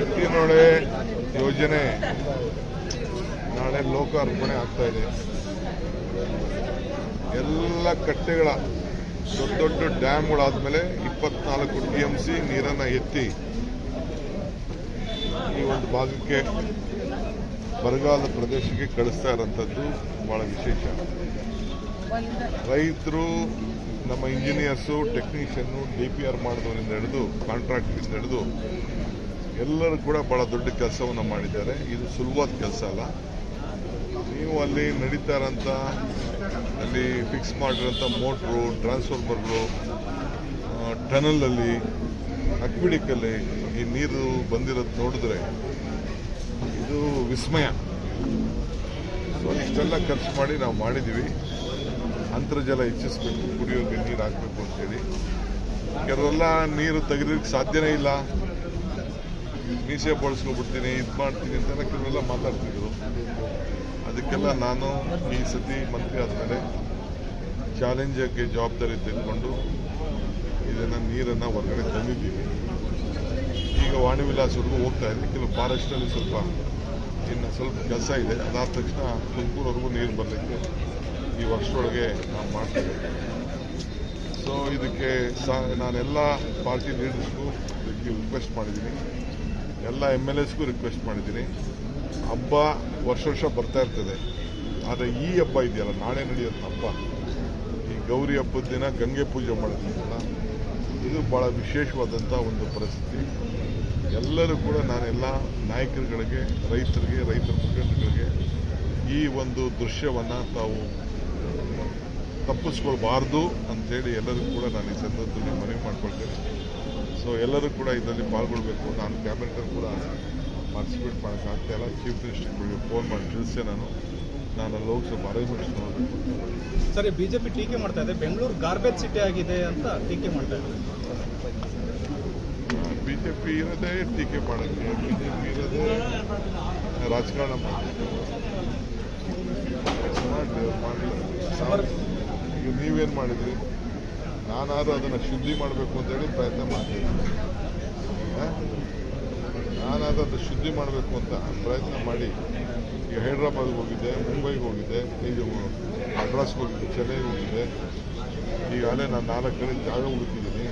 ಎತ್ತಿನೊಳೆ ಯೋಜನೆ ನಾಳೆ ಲೋಕಾರ್ಪಣೆ ಆಗ್ತಾ ಇದೆ. ಎಲ್ಲ ಕಟ್ಟೆಗಳ ದೊಡ್ಡ ದೊಡ್ಡ ಡ್ಯಾಮ್ಗಳಾದ್ಮೇಲೆ ಇಪ್ಪತ್ನಾಲ್ಕು ಟಿ ಎಂ ಸಿ ನೀರನ್ನು ಎತ್ತಿ ಈ ಒಂದು ಭಾಗಕ್ಕೆ ಬರಗಾಲ ಪ್ರದೇಶಕ್ಕೆ ಕಳಿಸ್ತಾ ಇರೋಂಥದ್ದು ಬಹಳ ವಿಶೇಷ. ರೈತರು ನಮ್ಮ engineers technician D P R ಮಾಡಿದವರಿಂದ ಹಿಡಿದು, ಕಾಂಟ್ರಾಕ್ಟ್ರಿಂದ ಹಿಡಿದು, ಎಲ್ಲರೂ ಕೂಡ ಭಾಳ ದೊಡ್ಡ ಕೆಲಸವನ್ನು ಮಾಡಿದ್ದಾರೆ. ಇದು ಸುಲಭದ ಕೆಲಸ ಅಲ್ಲ. ನೀವು ಅಲ್ಲಿ ನಡೀತಾ ಇರೋಂಥ ಅಲ್ಲಿ ಫಿಕ್ಸ್ ಮಾಡಿರೋಂಥ ಮೋಟ್ರು ಟ್ರಾನ್ಸ್ಫಾರ್ಮರ್ಗಳು ಟನಲಲ್ಲಿ ಅಕ್ವಿಡಿಕಲ್ಲಿ ಈ ನೀರು ಬಂದಿರೋದು ನೋಡಿದ್ರೆ ಇದು ವಿಸ್ಮಯ. ಸೊ ಇಷ್ಟೆಲ್ಲ ಖರ್ಚು ಮಾಡಿ ನಾವು ಮಾಡಿದ್ದೀವಿ. ಅಂತರ್ಜಲ ಹೆಚ್ಚಿಸ್ಬೇಕು, ಕುಡಿಯೋಕೆ ನೀರು ಹಾಕಬೇಕು ಅಂತೇಳಿ. ಕೆಲವೆಲ್ಲ ನೀರು ತೆಗೆದಕ್ಕೆ ಸಾಧ್ಯನೇ ಇಲ್ಲ. ಮೀಸೆ ಬಳಸ್ಕೊಬಿಡ್ತೀನಿ ಇದು ಮಾಡ್ತೀನಿ ಅಂತೆಲ್ಲ ಕೆಲವೆಲ್ಲ ಮಾತಾಡ್ತಿದ್ರು. ಅದಕ್ಕೆಲ್ಲ ನಾನು ಈ ಸತಿ ಮಂತ್ರಿ ಆದಮೇಲೆ ಚಾಲೆಂಜಕ್ಕೆ ಜವಾಬ್ದಾರಿ ತೆಗೆದುಕೊಂಡು ಇದನ್ನು ನೀರನ್ನು ಹೊರಗಡೆ ತಂದಿದ್ದೀವಿ. ಈಗ ವಾಣಿ ವಿಲಾಸವರೆಗೂ ಹೋಗ್ತಾ ಇದ್ದೀನಿ ಕೆಲವು ಫಾರೆಸ್ಟಲ್ಲಿ ಸ್ವಲ್ಪ ಇನ್ನು ಸ್ವಲ್ಪ ಕೆಲಸ ಇದೆ. ಅದಾದ ತಕ್ಷಣ ತುಮಕೂರವರೆಗೂ ನೀರು ಬರಲಿಕ್ಕೆ ಈ ವರ್ಷದೊಳಗೆ ನಾವು ಮಾಡ್ತೀವಿ ಸೊ ಇದಕ್ಕೆ ಸಾ, ನಾನೆಲ್ಲ ಪಾರ್ಟಿ ಲೀಡರ್ಸ್ಗೂ ಇದಕ್ಕೆ ರಿಕ್ವೆಸ್ಟ್ ಮಾಡಿದ್ದೀನಿ. ಎಲ್ಲ ಎಂ ಎಲ್ ಎಸ್ಗೂ ರಿಕ್ವೆಸ್ಟ್ ಮಾಡಿದ್ದೀನಿ. ಹಬ್ಬ ವರ್ಷ ವರ್ಷ ಬರ್ತಾ ಇರ್ತದೆ. ಆದರೆ ಈ ಹಬ್ಬ ಇದೆಯಲ್ಲ, ನಾಳೆ ನಡೆಯುವಂಥ ಹಬ್ಬ. ಈ ಗೌರಿ ಹಬ್ಬದ ದಿನ ಗಂಗೆ ಪೂಜೆ ಮಾಡೋದ್ರಿಂದ ಇದು ಭಾಳ ವಿಶೇಷವಾದಂಥ ಒಂದು ಪರಿಸ್ಥಿತಿ. ಎಲ್ಲರೂ ಕೂಡ ನಾನೆಲ್ಲ ನಾಯಕರುಗಳಿಗೆ, ರೈತರಿಗೆ, ರೈತರ ಮುಖಂಡರುಗಳಿಗೆ ಈ ಒಂದು ದೃಶ್ಯವನ್ನು ತಾವು ತಪ್ಪಿಸ್ಕೊಳ್ಬಾರ್ದು ಅಂಥೇಳಿ ಎಲ್ಲರಿಗೂ ಕೂಡ ನಾನು ಈ ಸಂದರ್ಭದಲ್ಲಿ ಮನವಿ ಮಾಡ್ಕೊಳ್ತೇನೆ. ಸೊ ಎಲ್ಲರೂ ಕೂಡ ಇದರಲ್ಲಿ ಪಾಲ್ಗೊಳ್ಬೇಕು. ನಾನು ಕ್ಯಾಬಿನೆಟ್ ಕೂಡ ಪಾರ್ಟಿಸಿಪೇಟ್ ಮಾಡೋಕ್ಕಾಗ್ತಾ ಇಲ್ಲ. ಚೀಫ್ ಮಿನಿಸ್ಟರ್ಗಳಿಗೆ ಫೋನ್ ಮಾಡಿ ತಿಳಿಸೆ ನಾನು. ನಾನು ಅಲ್ಲಿ ಹೋಗಿ ಸ್ವಲ್ಪ ಅರೇಂಜ್ಮೆಂಟ್ಸ್ ನೋಡಬೇಕು. ಬಿ ಸರಿ ಬಿಜೆಪಿ ಟೀಕೆ ಮಾಡ್ತಾ ಇದೆ. ಬೆಂಗಳೂರು ಗಾರ್ಬೇಜ್ ಸಿಟಿ ಆಗಿದೆ ಅಂತ ಟೀಕೆ ಮಾಡ್ತಾ ಇದೆ ಬಿ ಜೆ ಪಿ ಇರೋದೇ ಟೀಕೆ ಮಾಡೋಕ್ಕೆ. ಬಿ ಜೆ ಪಿ ಇರೋದೇ ರಾಜಕಾರಣ ಮಾಡೋಕ್ಕೆ. ಮಾಡಿ ಈಗ ನೀವೇನು ಮಾಡಿದ್ರಿ? ನಾನಾದರೂ ಅದನ್ನು ಶುದ್ಧಿ ಮಾಡಬೇಕು ಅಂತೇಳಿ ಪ್ರಯತ್ನ ಮಾಡ್ತೀನಿ. ನಾನಾದರೂ ಅದನ್ನು ಶುದ್ಧಿ ಮಾಡಬೇಕು ಅಂತ ಪ್ರಯತ್ನ ಮಾಡಿ. ಈಗ ಹೈದ್ರಾಬಾದ್ಗೆ ಹೋಗಿದ್ದೆ, ಮುಂಬೈಗೆ ಹೋಗಿದ್ದೆ, ಈಗ ಮಡ್ರಾಸ್ಗೆ ಹೋಗಿದ್ದೆ, ಚೆನ್ನೈಗೆ ಹೋಗಿದ್ದೆ. ಈಗಾಗಲೇ ನಾನು ನಾಲ್ಕು ಕಡೆ ಜಾಗ ಹುಡುಕಿದ್ದೀನಿ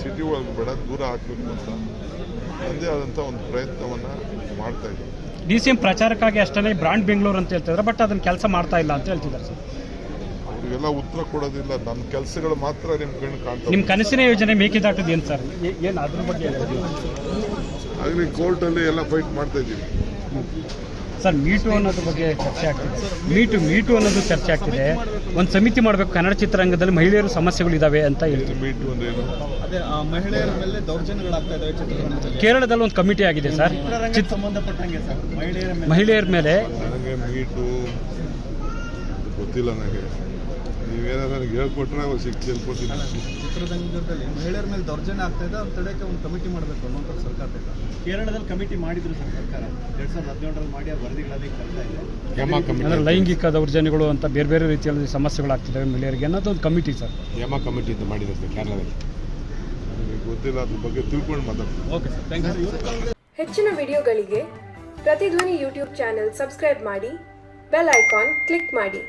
ಸಿಟಿ ಒಳಗೆ ಬೇಡ, ದೂರ ಹಾಕಬೇಕು ಅಂತ. ನನ್ನದೇ ಆದಂಥ ಒಂದು ಪ್ರಯತ್ನವನ್ನು ಮಾಡ್ತಾ ಇದ್ದೀನಿ. ಡಿ ಸಿ ಎಂ ಪ್ರಚಾರಕ್ಕಾಗಿ ಅಷ್ಟೇ ಬ್ರಾಂಡ್ ಬೆಂಗಳೂರು ಅಂತ ಹೇಳ್ತಿದ್ದಾರೆ ಬಟ್ ಅದನ್ನ ಕೆಲಸ ಮಾಡ್ತಾ ಇಲ್ಲ ಅಂತ ಹೇಳ್ತಿದ್ದಾರೆ ಸರ್. ಅವರಿಗೆಲ್ಲ ಉತ್ತರ ಕೊಡೋದಿಲ್ಲ ನನ್ನ ಕೆಲಸಗಳು ಮಾತ್ರ ನಿಮ್ಮ ಕಣ್ಣು ಕಾಣ್ತಾ ನಿಮ್ಮ ಕನಸಿನ ಯೋಜನೆ ಮೇಕೆದಾಟದ ಏನು ಸರ್? ಏನು ಅದ್ರ ಬಗ್ಗೆ ಆಗಲಿ ಕೋರ್ಟಲ್ಲಿ ಎಲ್ಲ ಫೈಟ್ ಮಾಡ್ತಾ ಇದ್ದೀವಿ. ಸರ್ ಮೀಟು ಅನ್ನೋದ್ರ ಬಗ್ಗೆ ಚರ್ಚೆ ಆಗ್ತಿದೆ. ಮೀಟು ಮೀಟು ಅನ್ನೋದು ಚರ್ಚೆ ಆಗ್ತಿದೆ. ಒಂದು ಸಮಿತಿ ಮಾಡಬೇಕು ಕನ್ನಡ ಚಿತ್ರರಂಗದಲ್ಲಿ ಮಹಿಳೆಯರು ಸಮಸ್ಯೆಗಳು ಇದಾವೆ ಅಂತ ಹೇಳ್ತೀವಿ. ಮೀಟು ಅಂದ್ರೆ ಏನು? ಅದೇ ಮಹಿಳೆಯರ ಮೇಲೆ ದೌರ್ಜನ್ಯಗಳಾಗ್ತಾ ಇದಾವೆ ಚಿತ್ರರಂಗದಲ್ಲಿ. ಕೇರಳದಲ್ಲಿ ಒಂದು ಕಮಿಟಿ ಆಗಿದೆ ಸರ್. ಚಿತ್ರ ಸಂಬಂಧಪಟ್ಟಂಗೆ ಸರ್ ಮಹಿಳೆಯರ ಮೇಲೆ. ಮಹಿಳೆಯರ ಮೇಲೆ ನನಗೆ ಮೀಟು ಗೊತ್ತಿಲ್ಲ ನನಗೆ. ನೀವೇನಾದ್ರು ನನಗೆ ಹೇಳ್ಕೊಟ್ರೆ ಅವ್ರು ಸಿಕ್ಕಿ ಹೇಳ್ಕೊತೀನಿ ಚಿತ್ರರಂಗದಲ್ಲಿ ಮಹಿಳೆಯರ ಮೇಲೆ ದೌರ್ಜನ್ಯ ಆಗ್ತಾ ಇದೆ ತಡೆಯಕ್ಕೆ ಒಂದು ಕಮಿಟಿ ಮಾಡಬೇಕು ಅನ್ನೋಂಥ ಸರ್ಕಾರದಿಂದ ಕೇರಳದಲ್ಲಿ ಕಮಿಟಿ ಮಾಡಿದ್ರು ಸರ್ ಸರ್ಕಾರ. ಎರಡ್ ಸಾವಿರದ ಹದಿನೇಳರಲ್ಲಿ ಮಾಡಿ ಆ ವರದಿಗಳಲ್ಲಿ ಬರ್ತಾ ಇದೆ. ಅಂದ್ರೆ ಲೈಂಗಿಕ ದೌರ್ಜನ್ಯಗಳು ಅಂತ ಬೇರೆ ಬೇರೆ ರೀತಿಯಲ್ಲಿ ಸಮಸ್ಯೆಗಳಾಗ್ತಿದ್ದಾವೆ ಮಹಿಳೆಯರಿಗೆ. ಅನ್ನೋದು ಒಂದು ಕಮಿಟಿ ಸರ್. ಯಮ ಕಮಿಟಿ ಅಂತ ಮಾಡಿದ್ರು ಸರ್ ಕೇರಳದಲ್ಲಿ. ನನಗೆ ಗೊತ್ತಿಲ್ಲ ಅದ್ರ ಬಗ್ಗೆ ತಿಳ್ಕೊಂಡು ಮಾತಾಡ್ತೀನಿ. ಓಕೆ ಸರ್ ಥ್ಯಾಂಕ್ ಯು ಹೆಚ್ಚಿನ ವಿಡಿಯೋಗಳಿಗೆ ಪ್ರತಿಧ್ವನಿ ಯೂಟ್ಯೂಬ್ ಚಾನೆಲ್ ಸಬ್ಸ್ಕ್ರೈಬ್ ಮಾಡಿ ಬೆಲ್ ಐಕಾನ್ ಕ್ಲಿಕ್ ಮಾಡಿ.